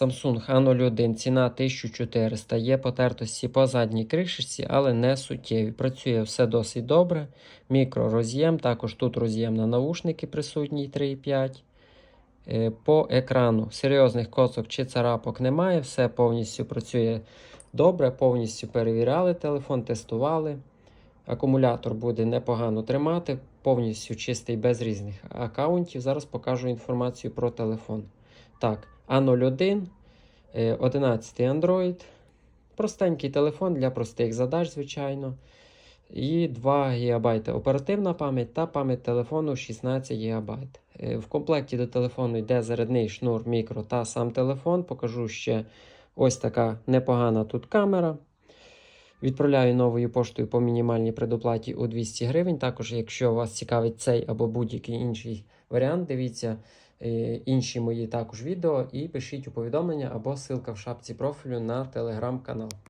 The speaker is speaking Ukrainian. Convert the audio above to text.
Samsung A01, ціна 1400. Є потертості по задній кришечці, але не суттєві. Працює все досить добре. Мікророз'єм, також тут роз'єм на наушники присутній 3,5. Е, По екрану серйозних коцок чи царапок немає. Все повністю працює добре, повністю перевіряли телефон, тестували. Акумулятор буде непогано тримати, повністю чистий без різних аккаунтів. Зараз покажу інформацію про телефон. Так, A01, е, 11 Android. Простенький телефон для простих задач, звичайно. І 2 ГБ оперативна пам'ять та пам'ять телефону 16 ГБ. Е, В комплекті до телефону йде зарядний шнур мікро та сам телефон. Покажу ще ось така непогана тут камера. Відправляю новою поштою по мінімальній предоплаті у 200 гривень. Також, якщо вас цікавить цей або будь-який інший варіант, дивіться е, інші мої також відео і пишіть у повідомлення або ссылка в шапці профілю на телеграм-канал.